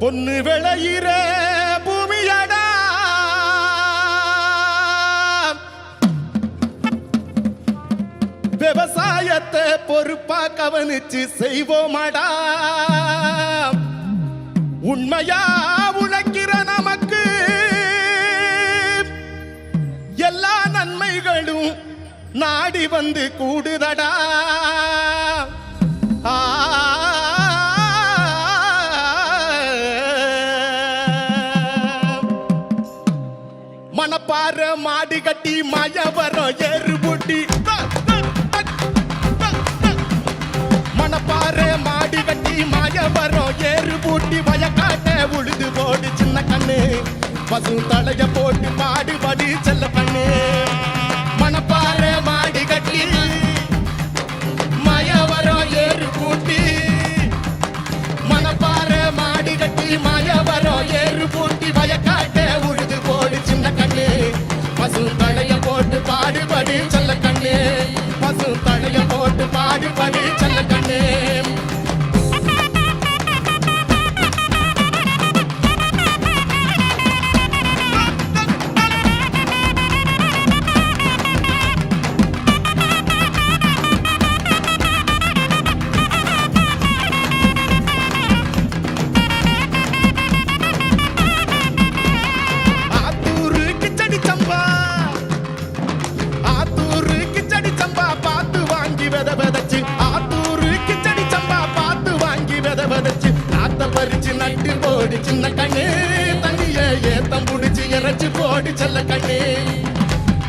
பொன்னு விளையிற பூமியடா. விவசாயத்தை பொறுப்பா கவனிச்சு செய்வோமாடா. உண்மையா உழைக்கிற நமக்கு எல்லா நன்மைகளும் நாடி வந்து கூடுதடா. கட்டி மயவரம் ஏறு பூட்டி மணப்பாற மாடு கட்டி மயவரம் ஏறு பூட்டி வயக்காட்ட உழுது போடு சின்ன கண்ணு. பசு தலைய போட்டு பாடுபடி செல்ல கண்ணு. போட்டு சின்ன கண்ணு தண்ணிய ஏத்தம் புடிச்சு இறைச்சு போடு செல்ல கண்ணு.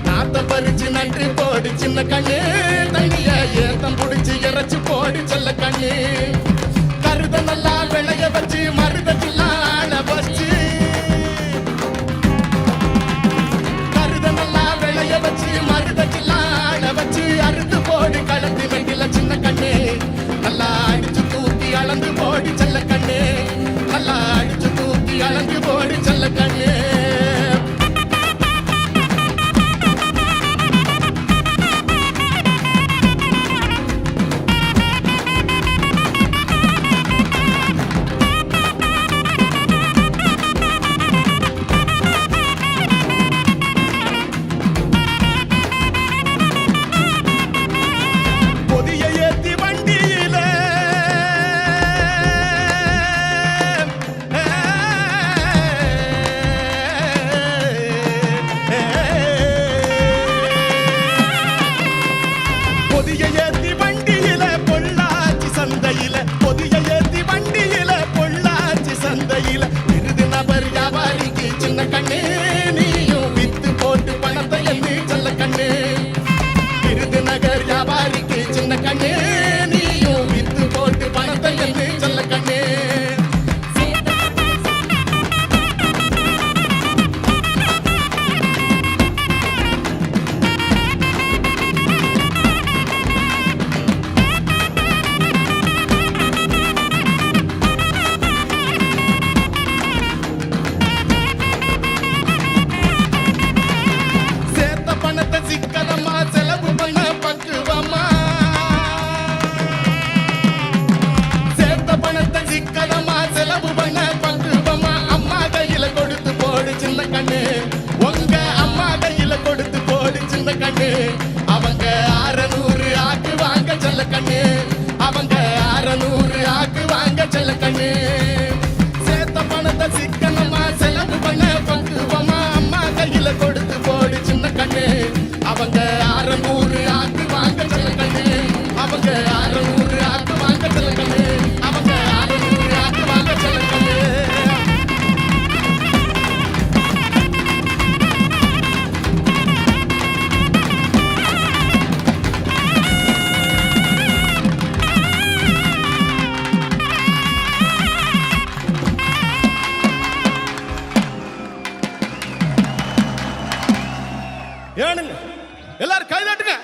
நாத்தம் பறிச்சு நன்றி போடு சின்ன கண்ணு. தண்ணிய ஏத்தம் புடிச்சு இறைச்சு போடு செல்ல கண்ணு. கருத நல்லா விளைய வச்சு மருத சில்ல I can't. ஏனுங்க எல்லாரும் கைதட்டுங்க.